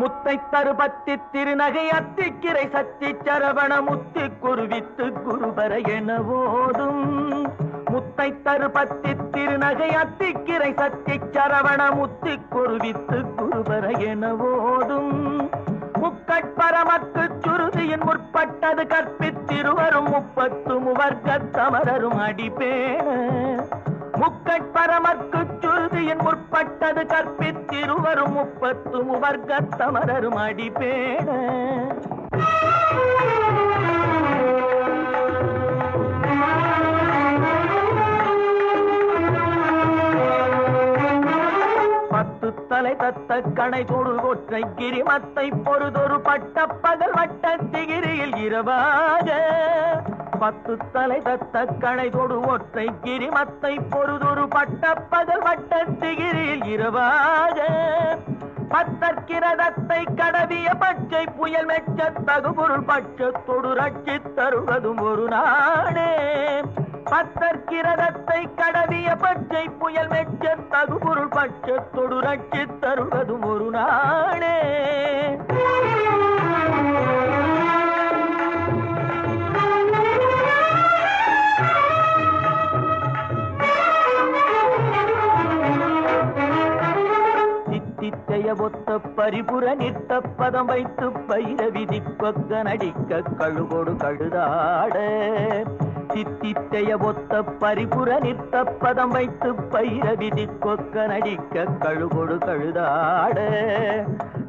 முத்தை தருபத்தி திருநகை அத்திக்கிரை சத்தி சரவண முத்தி குருவித்து குருபர என ஓதும். முத்தை தருபத்தி திருநகை அத்திக்கிரை சத்தி சரவண முத்தி குருவித்து குருபர என ஓதும். முக்கட்பரமக்கு சுருதியின் முற்பட்டது கற்பித்திருவரும் முப்பத்து முவர்க்க தமரரும் அடிப்பேன முக்கட்பரமற்கு சுருதியின் முற்பட்டது கற்பித்திருவரும் முப்பத்து முவர்க்கத்தமரரும் அடிப்பேன. தலை தத்த கணை தொடு ஒற்றை கிரிமத்தை பொறுதொரு பட்ட பகல் வட்ட திகிரியில் இரவாக. பத்து தலை தத்த கணை தொடு ஒற்றை கிரிமத்தை பொறுதொரு பட்ட பகல் வட்ட திகிரியில் இரவாக. பத்தற்கிரதத்தை கடவிய பச்சை புயல் மெச்ச தகுபொருள் பட்சத்தொடு ரட்சி தருவதும் ஒரு நாடே பத்தற்கிரதத்தை கடவிய பச்சை புயல் மெச்ச தகுபொருள் பட்சத்தொடு ரட்சி தருவதும் ஒரு நாடே சித்தித்தைய ஒத்த பரிபுற நிற்க பதம் வைத்து பயிர விதிப்பக்க நடிக்க கழுகோடு கழுதாட. சித்தித்தைய ஒத்த பரிபுற நிற்க பதம் வைத்து பயிர விதி கொக்க நடிக்க கழுகொடு கழுதாட.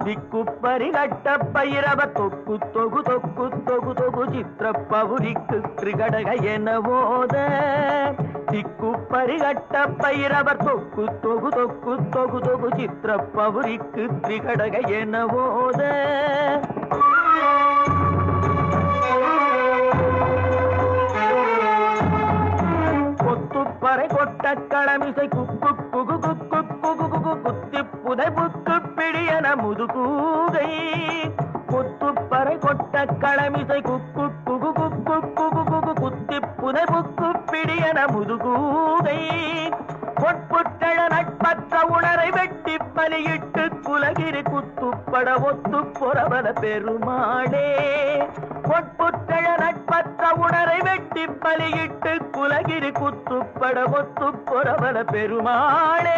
திக்கு பரிகட்ட பயிரவ தொக்கு தொகு தொக்கு தொகு தொகு சித்திர பவுரிக்கு கிரிகடக என ஓத திக்கு பரிகட்ட பைரவர் தொக்கு தொகு தொக்கு தொகு தொகு சித்திர பவுரி பவுரிக்கு திரிகடக என ஓத கொத்துப்பறை கொட்ட களமிசை குக்கு குகு குக்கு குகு குகு குத்தி புதை புக்கு பிடியன முதுகூகை கொத்துப்பறை கொட்ட களமிசை குக்கு குகு குக்கு குகு குகு குத்தி புதை புக்கு பிடியன முதுகூகை பலியிட்டு குலகிரி குத்துப்பட ஒத்து பொறவன பெருமாளே. பொற்புட்டழ நட்பற்ற உணரை வெட்டி பலியிட்டு குலகிரி குத்துப்பட ஒத்து பொறவன பெருமாளே.